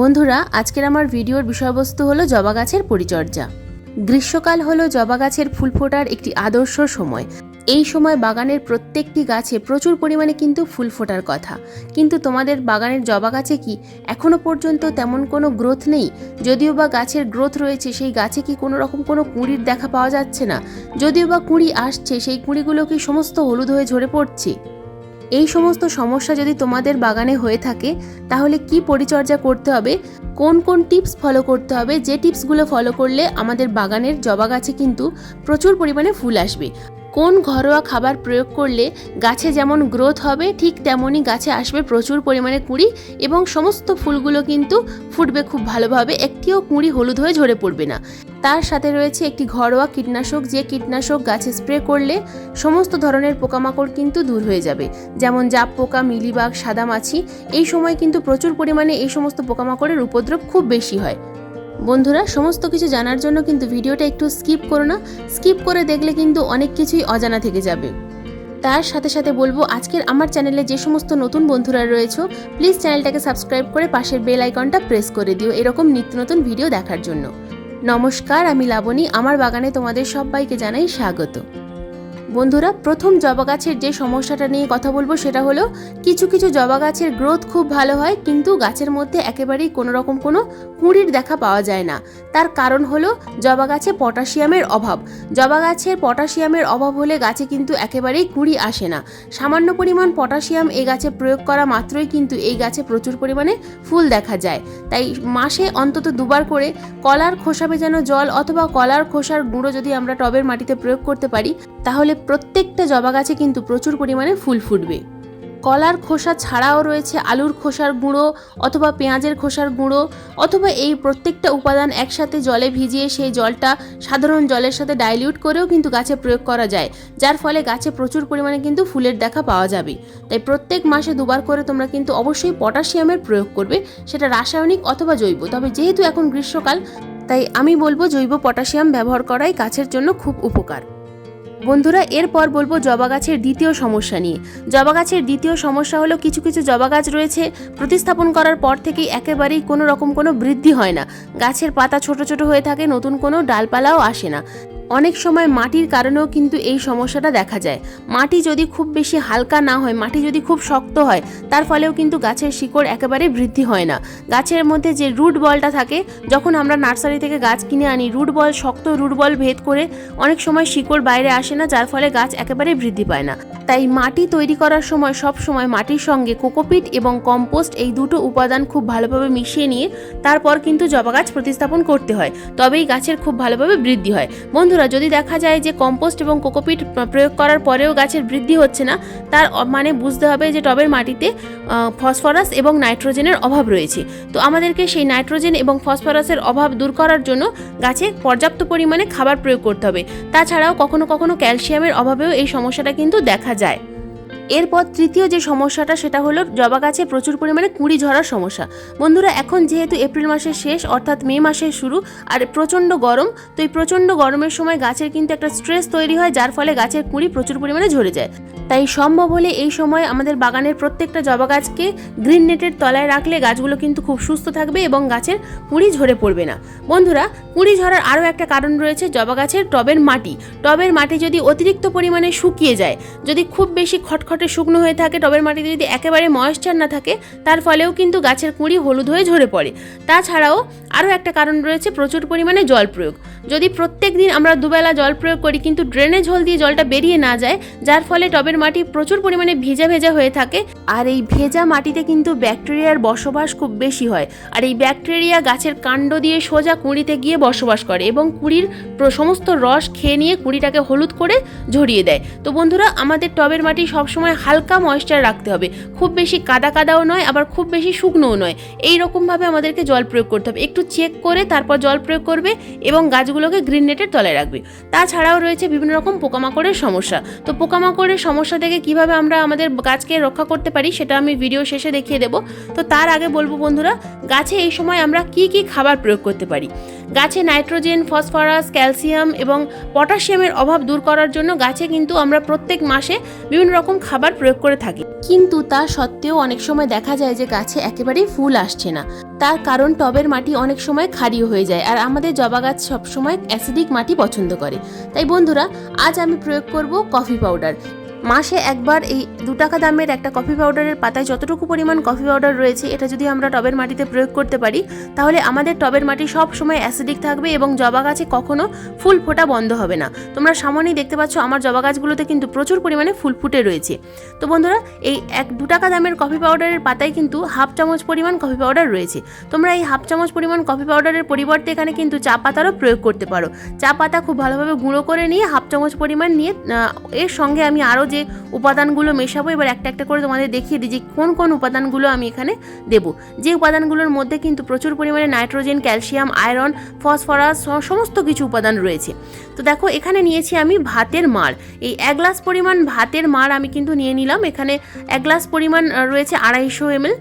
বন্ধুরা, আজকের আমার ভিডিওর বিষয়বস্তু হলো জবা গাছের পরিচর্যা। গ্রীষ্মকাল হলো জবা গাছের ফুল ফোটার একটি আদর্শ সময়। এই সময় বাগানের প্রত্যেকটি গাছে প্রচুর পরিমাণে কিন্তু ফুল ফোটার কথা। কিন্তু তোমাদের বাগানের জবা গাছে কি এখনও পর্যন্ত তেমন কোনো গ্রোথ নেই? যদিও বা গাছের গ্রোথ রয়েছে, সেই গাছে কি কোনো রকম কোনো কুঁড়ির দেখা পাওয়া যাচ্ছে না? যদিও বা কুঁড়ি আসছে, সেই কুঁড়িগুলো কি সমস্ত হলুদ হয়ে ঝরে পড়ছে? এই সমস্ত সমস্যা যদি তোমাদের বাগানে হয়ে থাকে, তাহলে কি পরিচর্যা করতে হবে? কোন কোন টিপস ফলো করতে হবে? যে টিপসগুলো ফলো করলে আমাদের বাগানের জবা গাছে কিন্তু প্রচুর পরিমাণে ফুল আসবে। কোন ঘরোয়া খাবার প্রয়োগ করলে গাছে যেমন গ্রোথ হবে, ঠিক তেমনই গাছে আসবে প্রচুর পরিমাণে কুঁড়ি এবং সমস্ত ফুলগুলো কিন্তু ফুটবে খুব ভালোভাবে। একটিও কুঁড়ি হলুদ হয়ে ঝরে পড়বে না। তার সাথে রয়েছে একটি ঘরোয়া কীটনাশক, যে কীটনাশক গাছে স্প্রে করলে সমস্ত ধরনের পোকামাকড় কিন্তু দূর হয়ে যাবে। যেমন জাপ পোকা, মিলিবাগ, সাদামাছি, এই সময় কিন্তু প্রচুর পরিমাণে এই সমস্ত পোকামাকড়ের উপদ্রব খুব বেশি হয়। বন্ধুরা, সমস্ত কিছু জানার জন্য কিন্তু ভিডিওটা একটু স্কিপ করো না। স্কিপ করে দেখলে কিন্তু অনেক কিছুই অজানা থেকে যাবে। তার সাথে সাথে বলব, আজকের আমার চ্যানেলে যে সমস্ত নতুন বন্ধুরা রয়েছে প্লিজ চ্যানেলটাকে সাবস্ক্রাইব করে পাশের বেল আইকনটা প্রেস করে দিও এরকম নিত্য নতুন ভিডিও দেখার জন্য। নমস্কার, আমি লাবণী, আমার বাগানে তোমাদের সবাইকে জানাই স্বাগত। বন্ধুরা, প্রথম জবা গাছের যে সমস্যাটা নিয়ে কথা বলব সেটা হলো, কিছু কিছু জবা গাছের গ্রোথ খুব ভালো হয়, কিন্তু গাছের মধ্যে একেবারেই কোনো রকম কোনো কুঁড়ির দেখা পাওয়া যায় না। তার কারণ হলো জবা গাছে পটাশিয়ামের অভাব। জবা গাছের পটাশিয়ামের অভাব হলে গাছে কিন্তু একেবারেই কুঁড়ি আসে না। সামান্য পরিমাণ পটাশিয়াম এই গাছে প্রয়োগ করা মাত্রই কিন্তু এই গাছে প্রচুর পরিমাণে ফুল দেখা যায়। তাই মাসে অন্তত দুবার করে কলার খোসা ভেজানো জল অথবা কলার খোসার গুঁড়ো যদি আমরা টবের মাটিতে প্রয়োগ করতে পারি, তাহলে প্রত্যেকটা জবা গাছে কিন্তু প্রচুর পরিমাণে ফুল ফুটবে। কলার খোসা ছাড়াও রয়েছে আলুর খোসার গুঁড়ো অথবা পেঁয়াজের খোসার গুঁড়ো অথবা এই প্রত্যেকটা উপাদান একসাথে জলে ভিজিয়ে সেই জলটা সাধারণ জলের সাথে ডাইলিউট করেও কিন্তু গাছে প্রয়োগ করা যায়, যার ফলে গাছে প্রচুর পরিমাণে কিন্তু ফুলের দেখা পাওয়া যাবে। তাই প্রত্যেক মাসে দুবার করে তোমরা কিন্তু অবশ্যই পটাশিয়ামের প্রয়োগ করবে, সেটা রাসায়নিক অথবা জৈব। তবে যেহেতু এখন গ্রীষ্মকাল, তাই আমি বলব জৈব পটাশিয়াম ব্যবহার করাই গাছের জন্য খুব উপকার। বন্ধুরা, এরপর বলব জবা গাছের দ্বিতীয় সমস্যা নিয়ে। জবা গাছের দ্বিতীয় সমস্যা হলো কিছু কিছু জবা গাছ রয়েছে, প্রতিস্থাপন করার পর থেকেই একেবারেই কোনো রকম কোনো বৃদ্ধি হয় না। গাছের পাতা ছোট ছোট হয়ে থাকে, নতুন কোনো ডালপালাও আসে না। অনেক সময় মাটির কারণেও কিন্তু এই সমস্যাটা দেখা যায়। মাটি যদি খুব বেশি হালকা না হয়, মাটি যদি খুব শক্ত হয়, তার ফলেও কিন্তু গাছের শিকড় একেবারে বৃদ্ধি হয় না। গাছের মধ্যে যে রুট বলটা থাকে, যখন আমরা নার্সারি থেকে গাছ কিনে আনি, রুট বল শক্ত, রুট বল ভেদ করে অনেক সময় শিকড় বাইরে আসে না, যার ফলে গাছ একেবারে বৃদ্ধি পায় না। তাই মাটি তৈরি করার সময় সব সময় মাটির সঙ্গে কোকোপিট এবং কম্পোস্ট এই দুটো উপাদান খুব ভালোভাবে মিশিয়ে নিয়ে তারপর কিন্তু জবা গাছ প্রতিস্থাপন করতে হয়। তবেই গাছের খুব ভালোভাবে বৃদ্ধি হয়। বন্ধুরা, যদি দেখা যায় যে কম্পোস্ট এবং কোকোপিট প্রয়োগ করার পরেও গাছের বৃদ্ধি হচ্ছে না, তার মানে বুঝতে হবে যে টবের মাটিতে ফসফরাস এবং নাইট্রোজেনের অভাব রয়েছে। তো আমাদেরকে সেই নাইট্রোজেন এবং ফসফরাসের অভাব দূর করার জন্য গাছে পর্যাপ্ত পরিমাণে খাবার প্রয়োগ করতে হবে। তাছাড়াও কখনো কখনো ক্যালসিয়ামের অভাবেও এই সমস্যাটা কিন্তু দেখা যায়। এরপর তৃতীয় যে সমস্যাটা, সেটা হলো জবা গাছে প্রচুর পরিমাণে কুঁড়ি ঝরার সমস্যা। বন্ধুরা, এখন যেহেতু এপ্রিল মাসের শেষ, অর্থাৎ মে মাসের শুরু, আর প্রচণ্ড গরম, তো এই প্রচণ্ড গরমের সময় গাছের কিন্তু একটা স্ট্রেস তৈরি হয়, যার ফলে গাছের কুঁড়ি প্রচুর পরিমাণে ঝরে যায়। তাই সম্ভব হলে এই সময় আমাদের বাগানের প্রত্যেকটা জবা গাছকে গ্রিন নেটের তলায় রাখলে গাছগুলো কিন্তু খুব সুস্থ থাকবে এবং গাছের কুঁড়ি ঝরে পড়বে না। বন্ধুরা, কুঁড়ি ঝরার আরও একটা কারণ রয়েছে জবা গাছের টবের মাটি। টবের মাটি যদি অতিরিক্ত পরিমাণে শুকিয়ে যায়, যদি খুব বেশি খটখটে শুকনো হয়ে থাকে, টবের মাটিতে যদি একেবারে ময়েশ্চার না থাকে, তার ফলেও কিন্তু গাছের কুঁড়ি হলুদ হয়ে ঝরে পড়ে। তাছাড়াও আরও একটা কারণ রয়েছে প্রচুর পরিমাণে জল প্রয়োগ। যদি প্রত্যেক দিন আমরা দুবেলা জল প্রয়োগ করি, কিন্তু ড্রেনেজ হোল দিয়ে জলটা বেরিয়ে না যায়, যার ফলে টবের মাটি প্রচুর পরিমাণে ভেজা ভেজা হয়ে থাকে আর এই ভেজা মাটিতে কিন্তু ব্যাকটেরিয়ার বসবাস খুব বেশি হয়। আর এই ব্যাকটেরিয়া গাছের কাণ্ড দিয়ে সোজা কুঁড়িতে গিয়ে বসবাস করে এবং কুঁড়ির সমস্ত রস খেয়ে নিয়ে কুঁড়িটাকে হলুদ করে ঝরিয়ে দেয়। তো বন্ধুরা, আমাদের টবের মাটি সবসময় হালকা ময়েশ্চার রাখতে হবে। খুব বেশি কাদা কাদাও নয়, আবার খুব বেশি শুকনোও নয়। এই রকমভাবে আমাদেরকে জল প্রয়োগ করতে হবে। একটু চেক করে তারপর জল প্রয়োগ করবে এবং গাছগুলোকে গ্রিন নেটের তলায় রাখবে। তাছাড়াও রয়েছে বিভিন্ন রকম পোকামাকড়ের সমস্যা। তো পোকামাকড়ের সমস্যা থেকে কীভাবে আমরা আমাদের গাছকে রক্ষা করতে পারি, সেটা আমি ভিডিও শেষে দেখিয়ে দেবো। তো তার আগে বলব বন্ধুরা, গাছে এই সময় আমরা কি কি খাবার প্রয়োগ করতে পারি? গাছে নাইট্রোজেন, ফসফরাস, ক্যালসিয়াম এবং পটাশিয়ামের অভাব দূর করার জন্য গাছে কিন্তু আমরা প্রত্যেক মাসে বিভিন্ন রকম খাবার প্রয়োগ করে থাকি। কিন্তু তা সত্ত্বেও অনেক সময় দেখা যায় যে গাছে একেবারেই ফুল আসছে না। তার কারণ টবের মাটি অনেক সময় ক্ষারীয় হয়ে যায় আর আমাদের জবা গাছ সবসময় অ্যাসিডিক মাটি পছন্দ করে। তাই বন্ধুরা, আজ আমি প্রয়োগ করব কফি পাউডার। মাসে একবার এই দু টাকা দামের একটা কফি পাউডারের পাতায় যতটুকু পরিমাণ কফি পাউডার রয়েছে, এটা যদি আমরা টবের মাটিতে প্রয়োগ করতে পারি, তাহলে আমাদের টবের মাটি সব সময় অ্যাসিডিক থাকবে এবং জবা গাছে কখনো ফুল ফোটা বন্ধ হবে না। তোমরা সামনেই দেখতে পাচ্ছ আমার জবা গাছগুলোতে কিন্তু প্রচুর পরিমাণে ফুল ফুটে রয়েছে। তো বন্ধুরা, এই এক দু টাকা দামের কফি পাউডারের পাতায় কিন্তু হাফ চামচ পরিমাণ কফি পাউডার রয়েছে। তোমরা এই হাফ চামচ পরিমাণ কফি পাউডারের পরিবর্তে এখানে কিন্তু চা পাতারও প্রয়োগ করতে পারো। চা পাতা খুব ভালোভাবে গুঁড়ো করে নিয়ে হাফ চামচ পরিমাণ নিয়ে এর সঙ্গে আমি আরও যে উপাদানগুলো মেশাবো, এবার একটা একটা করে তোমাদের দেখিয়ে দিই যে কোন কোন উপাদানগুলো আমি এখানে দেব। যে উপাদানগুলোর মধ্যে কিন্তু প্রচুর পরিমাণে নাইট্রোজেন, ক্যালসিয়াম, আয়রন, ফসফরাস সমস্ত কিছু উপাদান রয়েছে। তো দেখো, এখানে নিয়েছি আমি ভাতের মার এই এক গ্লাস পরিমাণ ভাতের মার আমি কিন্তু নিয়ে নিলাম। এখানে এক গ্লাস পরিমাণ রয়েছে আড়াইশো এমএল।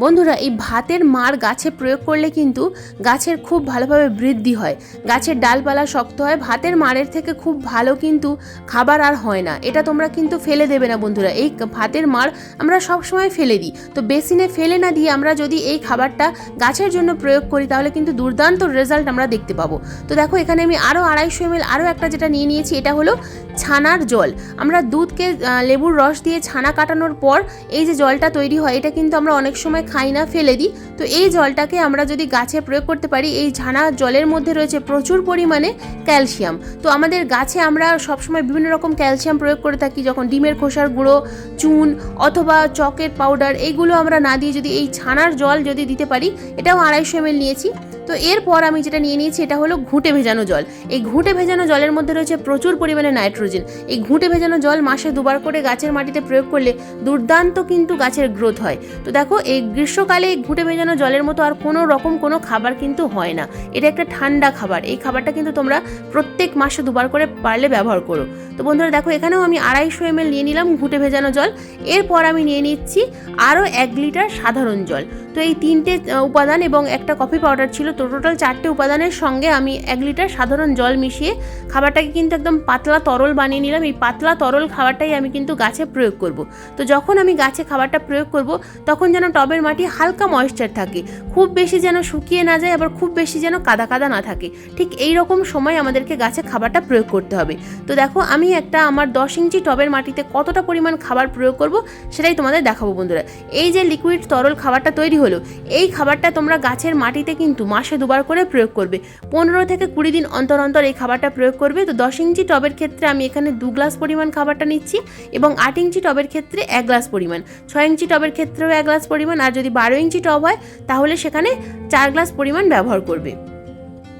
বন্ধুরা, এই ভাতের মার গাছে প্রয়োগ করলে কিন্তু গাছের খুব ভালোভাবে বৃদ্ধি হয়। গাছের ডালপালা শক্ত হয়, ভাতের মারের থেকে খুব ভালো কিন্তু খাবার আর হয় না। এটা তোমরা কিন্তু ফেলে দেবে না বন্ধুরা। এই ভাতের মার আমরা সব সময় ফেলে দিই। তো বেসিনে ফেলে না দিয়ে আমরা যদি এই খাবারটা গাছের জন্য প্রয়োগ করি, তাহলে কিন্তু দুর্দান্ত রেজাল্ট আমরা দেখতে পাবো। তো দেখো, এখানে আমি আরও আড়াইশো এমএল আরও একটা যেটা নিয়ে নিয়েছি, এটা হলো ছানার জল। আমরা দুধকে লেবুর রস দিয়ে ছানা কাটানোর পর এই যে জলটা তৈরি হয়, এটা কিন্তু আমরা অনেক সময় খাই না, ফেলে দিই। তো এই জলটাকে আমরা যদি গাছে প্রয়োগ করতে পারি, এই ঝানা জলের মধ্যে রয়েছে প্রচুর পরিমাণে ক্যালসিয়াম। তো আমাদের গাছে আমরা সবসময় বিভিন্ন রকম ক্যালসিয়াম প্রয়োগ করে থাকি, যখন ডিমের খোসার গুঁড়ো, চুন অথবা চকের পাউডার এইগুলো আমরা না দিয়ে যদি এই ছানার জল যদি দিতে পারি, এটাও আড়াইশো এম নিয়েছি। তো এরপর আমি যেটা নিয়ে নিয়েছি, এটা হলো ঘুঁটে ভেজানো জল। এই ঘুঁটে ভেজানো জলের মধ্যে রয়েছে প্রচুর পরিমাণে নাইট্রোজেন। এই ঘুঁটে ভেজানো জল মাসে দুবার করে গাছের মাটিতে প্রয়োগ করলে দুর্দান্ত কিন্তু গাছের গ্রোথ হয়। তো দেখো, এই গ্রীষ্মকালে এই ঘুঁটে ভেজানো জলের মতো আর কোনো রকম কোনো খাবার কিন্তু হয় না। এটা একটা ঠান্ডা খাবার। এই খাবারটা কিন্তু তোমরা প্রত্যেক মাসে দুবার করে পারলে ব্যবহার করো। তো বন্ধুরা দেখো, এখানেও আমি আড়াইশো এমএল নিয়ে নিলাম ঘুঁটে ভেজানো জল। এরপর আমি নিয়ে নিচ্ছি আরও এক লিটার সাধারণ জল। তো এই তিনটে উপাদান এবং একটা কফি পাউডার ছিল তো টোটাল চারটে উপাদানের সঙ্গে আমি এক লিটার সাধারণ জল মিশিয়ে খাবারটাকে কিন্তু একদম পাতলা তরল বানিয়ে নিলাম। এই পাতলা তরল খাবারটাই আমি কিন্তু গাছে প্রয়োগ করব। তো যখন আমি গাছে খাবারটা প্রয়োগ করব, তখন যেন টবের মাটি হালকা ময়েশ্চার থাকে। খুব বেশি যেন শুকিয়ে না যায়, আবার খুব বেশি যেন কাদা কাদা না থাকে। ঠিক এই রকম সময় আমাদেরকে গাছে খাবারটা প্রয়োগ করতে হবে। তো দেখো, আমি একটা আমার দশ ইঞ্চি টবের মাটিতে কতটা পরিমাণ খাবার প্রয়োগ করব, সেটাই তোমাদের দেখাবো বন্ধুরা। এই যে লিকুইড তরল খাবারটা তৈরি হলো, এই খাবারটা তোমরা গাছের মাটিতে কিন্তু মাসে দুবার করে প্রয়োগ করবে। পনেরো থেকে কুড়ি দিন অন্তর অন্তর এই খাবারটা প্রয়োগ করবে। তো দশ ইঞ্চি টবের ক্ষেত্রে আমি এখানে দু গ্লাস পরিমাণ খাবারটা নিচ্ছি এবং আট ইঞ্চি টবের ক্ষেত্রে এক গ্লাস পরিমাণ। ছয় ইঞ্চি টবের ক্ষেত্রেও এক গ্লাস পরিমাণ আর যদি বারো ইঞ্চি টব হয়, তাহলে সেখানে চার গ্লাস পরিমাণ ব্যবহার করবে।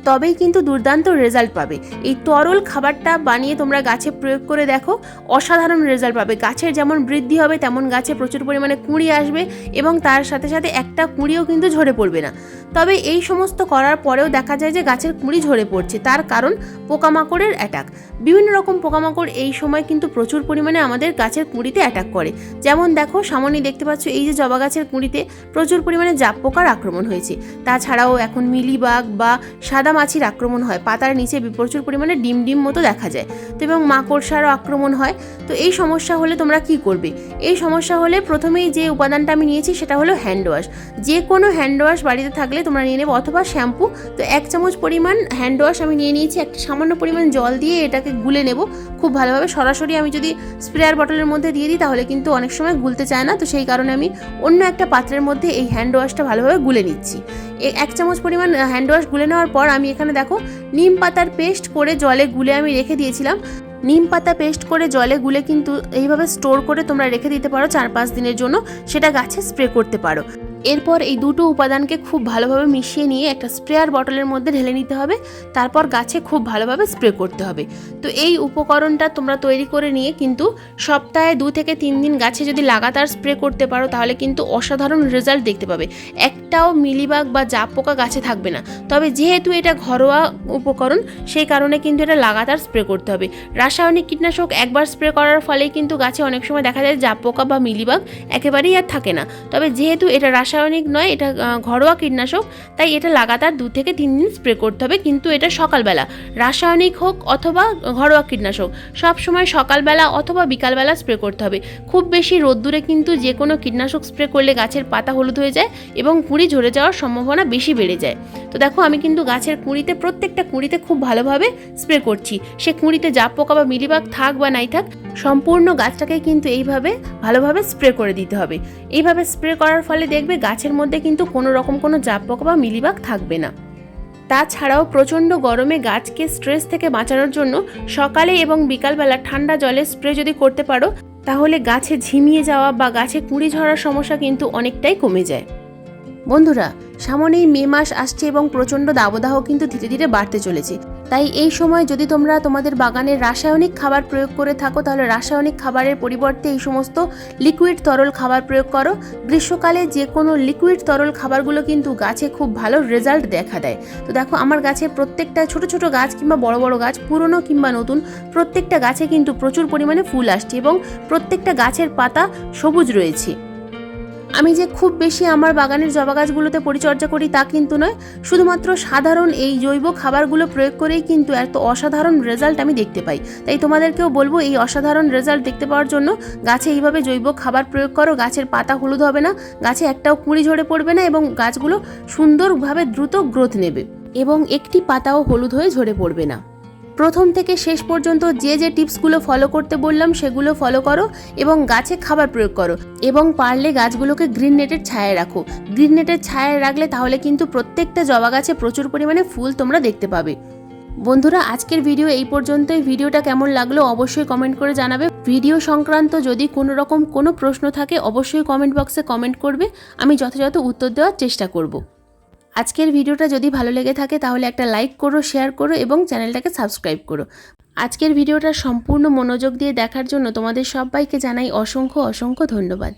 তবেই কিন্তু দুর্দান্ত রেজাল্ট পাবে। এই তরল খাবারটা বানিয়ে তোমরা গাছে প্রয়োগ করে দেখো, অসাধারণ রেজাল্ট পাবে। গাছের যেমন বৃদ্ধি হবে, তেমন গাছে প্রচুর পরিমাণে কুঁড়ি আসবে এবং তার সাথে সাথে একটা কুঁড়িও কিন্তু ঝরে পড়বে না। তবে এই সমস্ত করার পরেও দেখা যায় যে গাছের কুঁড়ি ঝরে পড়ছে, তার কারণ পোকামাকড়ের অ্যাটাক বিভিন্ন রকম পোকামাকড় এই সময় কিন্তু প্রচুর পরিমাণে আমাদের গাছের কুঁড়িতে অ্যাটাক করে। যেমন দেখো, সামনে দেখতে পাচ্ছ এই যে জবা গাছের কুঁড়িতে প্রচুর পরিমাণে জাপ পোকার আক্রমণ হয়েছে। তাছাড়াও এখন মিলিবাগ বা সাদা মাছির আক্রমণ হয়, পাতার নিচে প্রচুর পরিমাণে ডিম ডিম মতো দেখা যায়। তো এবং মাকড়সারও আক্রমণ হয়। তো এই সমস্যা হলে তোমরা কি করবে? এই সমস্যা হলে প্রথমেই যে উপাদানটা আমি নিয়েছি সেটা হলো হ্যান্ড ওয়াশ যে কোনো হ্যান্ড ওয়াশ বাড়িতে থাকলে তোমরা নিয়ে নেবে অথবা শ্যাম্পু তো এক চামচ পরিমাণ হ্যান্ড ওয়াশ আমি নিয়ে নিয়েছি, একটা সামান্য পরিমাণ জল দিয়ে এটাকে গুলে নেব। খুব ভালোভাবে সরাসরি আমি যদি স্প্রেয়ার বটলের মধ্যে দিয়ে দিই তাহলে কিন্তু অনেক সময় গুলতে চায় না। তো সেই কারণে আমি অন্য একটা পাত্রের মধ্যে এই হ্যান্ড ওয়াশটা ভালোভাবে গুলে নিচ্ছি। এক চামচ পরিমাণ হ্যান্ড ওয়াশ গুলে নেওয়ার পর আমি এখানে দেখো নিম পাতার পেস্ট করে জলে গুলে আমি রেখে দিয়েছিলাম। নিম পাতা পেস্ট করে জলে গুলে কিন্তু এইভাবে স্টোর করে তোমরা রেখে দিতে পারো চার পাঁচ দিনের জন্য। সেটা গাছে স্প্রে করতে পারো। এরপর এই দুটো উপাদানকে খুব ভালোভাবে মিশিয়ে নিয়ে একটা স্প্রেয়ার বটলের মধ্যে ঢেলে নিতে হবে। তারপর গাছে খুব ভালোভাবে স্প্রে করতে হবে। তো এই উপকরণটা তোমরা তৈরি করে নিয়ে কিন্তু সপ্তাহে দু থেকে তিন দিন গাছে যদি লাগাতার স্প্রে করতে পারো, তাহলে কিন্তু অসাধারণ রেজাল্ট দেখতে পাবে। একটাও মিলিবাগ বা জাপ পোকা গাছে থাকবে না। তবে যেহেতু এটা ঘরোয়া উপকরণ, সেই কারণে কিন্তু এটা লাগাতার স্প্রে করতে হবে। রাসায়নিক কীটনাশক একবার স্প্রে করার ফলেই কিন্তু গাছে অনেক সময় দেখা যায় জাপ পোকা বা মিলিবাগ একেবারেই আর থাকে না। তবে যেহেতু এটা রাসায়নিক রাসায়নিক নয়, এটা ঘরোয়া কীটনাশক, তাই এটা লাগাতার দু থেকে তিন দিন স্প্রে করতে হবে, কিন্তু এটা সকালবেলা। রাসায়নিক হোক অথবা ঘরোয়া কীটনাশক, সব সময় সকালবেলা অথবা বিকালবেলা স্প্রে করতে হবে। খুব বেশি রোদ্দুরে কিন্তু যে কোনো কীটনাশক স্প্রে করলে গাছের পাতা হলুদ হয়ে যায় এবং কুঁড়ি ঝরে যাওয়ার সম্ভাবনা বেশি বেড়ে যায়। তো দেখো, আমি কিন্তু গাছের কুঁড়িতে, প্রত্যেকটা কুঁড়িতে খুব ভালোভাবে স্প্রে করছি। সে কুঁড়িতে জাপ পোকা বা মিলিবাগ থাক বা নাই থাক সম্পূর্ণ গাছটাকে কিন্তু এইভাবে ভালোভাবে স্প্রে করে দিতে হবে। এইভাবে স্প্রে করার ফলে দেখবে গাছের মধ্যে কিন্তু কোনো রকম কোনো জাপ পোকা বা মিলিবাগ থাকবে না। তাছাড়াও প্রচণ্ড গরমে গাছকে স্ট্রেস থেকে বাঁচানোর জন্য সকালে এবং বিকালবেলা ঠান্ডা জলে স্প্রে যদি করতে পারো, তাহলে গাছে ঝিমিয়ে যাওয়া বা গাছে কুঁড়ি ঝরার সমস্যা কিন্তু অনেকটাই কমে যায়। বন্ধুরা, সামনেই মে মাস আসছে এবং প্রচণ্ড দাবদাহ কিন্তু ধীরে ধীরে বাড়তে চলেছে। তাই এই সময় যদি তোমরা তোমাদের বাগানে রাসায়নিক খাবার প্রয়োগ করে থাকো, তাহলে রাসায়নিক খাবারের পরিবর্তে এই সমস্ত লিকুইড তরল খাবার প্রয়োগ করো। গ্রীষ্মকালে যে কোনো লিকুইড তরল খাবারগুলো কিন্তু গাছে খুব ভালো রেজাল্ট দেখা দেয়। তো দেখো, আমার গাছে প্রত্যেকটা ছোট ছোট গাছ কিংবা বড় বড় গাছ, পুরনো কিংবা নতুন, প্রত্যেকটা গাছে কিন্তু প্রচুর পরিমাণে ফুল আসছে এবং প্রত্যেকটা গাছের পাতা সবুজ রয়েছে। আমি যে খুব বেশি আমার বাগানের জবা গাছগুলোতে পরিচর্যা করি তা কিন্তু নয়, শুধুমাত্র সাধারণ এই জৈব খাবারগুলো প্রয়োগ করেই কিন্তু এত অসাধারণ রেজাল্ট আমি দেখতে পাই। তাই তোমাদেরকেও বলব, এই অসাধারণ রেজাল্ট দেখতে পাওয়ার জন্য গাছে এইভাবে জৈব খাবার প্রয়োগ করো, গাছের পাতা হলুদ হবে না, গাছে একটাও কুঁড়ি ঝরে পড়বে না এবং গাছগুলো সুন্দরভাবে দ্রুত গ্রোথ নেবে এবং একটি পাতাও হলুদ হয়ে ঝরে পড়বে না। প্রথম থেকে শেষ পর্যন্ত যে যে টিপসগুলো ফলো করতে বললাম সেগুলো ফলো করো এবং গাছে খাবার প্রয়োগ করো এবং পারলে গাছগুলোকে গ্রিন নেটের ছায়ায় রাখো। গ্রিন নেটের ছায়ায় রাখলে তাহলে কিন্তু প্রত্যেকটা জবা গাছে প্রচুর পরিমাণে ফুল তোমরা দেখতে পাবে। বন্ধুরা, আজকের ভিডিও এই পর্যন্তই। ভিডিওটা কেমন লাগল অবশ্যই কমেন্ট করে জানাবে। ভিডিও সংক্রান্ত যদি কোনো রকম কোনো প্রশ্ন থাকে, অবশ্যই কমেন্ট বক্সে কমেন্ট করবে। আমি যথাযথ উত্তর দেওয়ার চেষ্টা করব। আজকের ভিডিওটা যদি ভালো লেগে থাকে তাহলে একটা লাইক করো, শেয়ার করো এবং চ্যানেলটাকে সাবস্ক্রাইব করো। আজকের ভিডিওটা সম্পূর্ণ মনোযোগ দিয়ে দেখার জন্য তোমাদের সবাইকে জানাই অসংখ্য অসংখ্য ধন্যবাদ।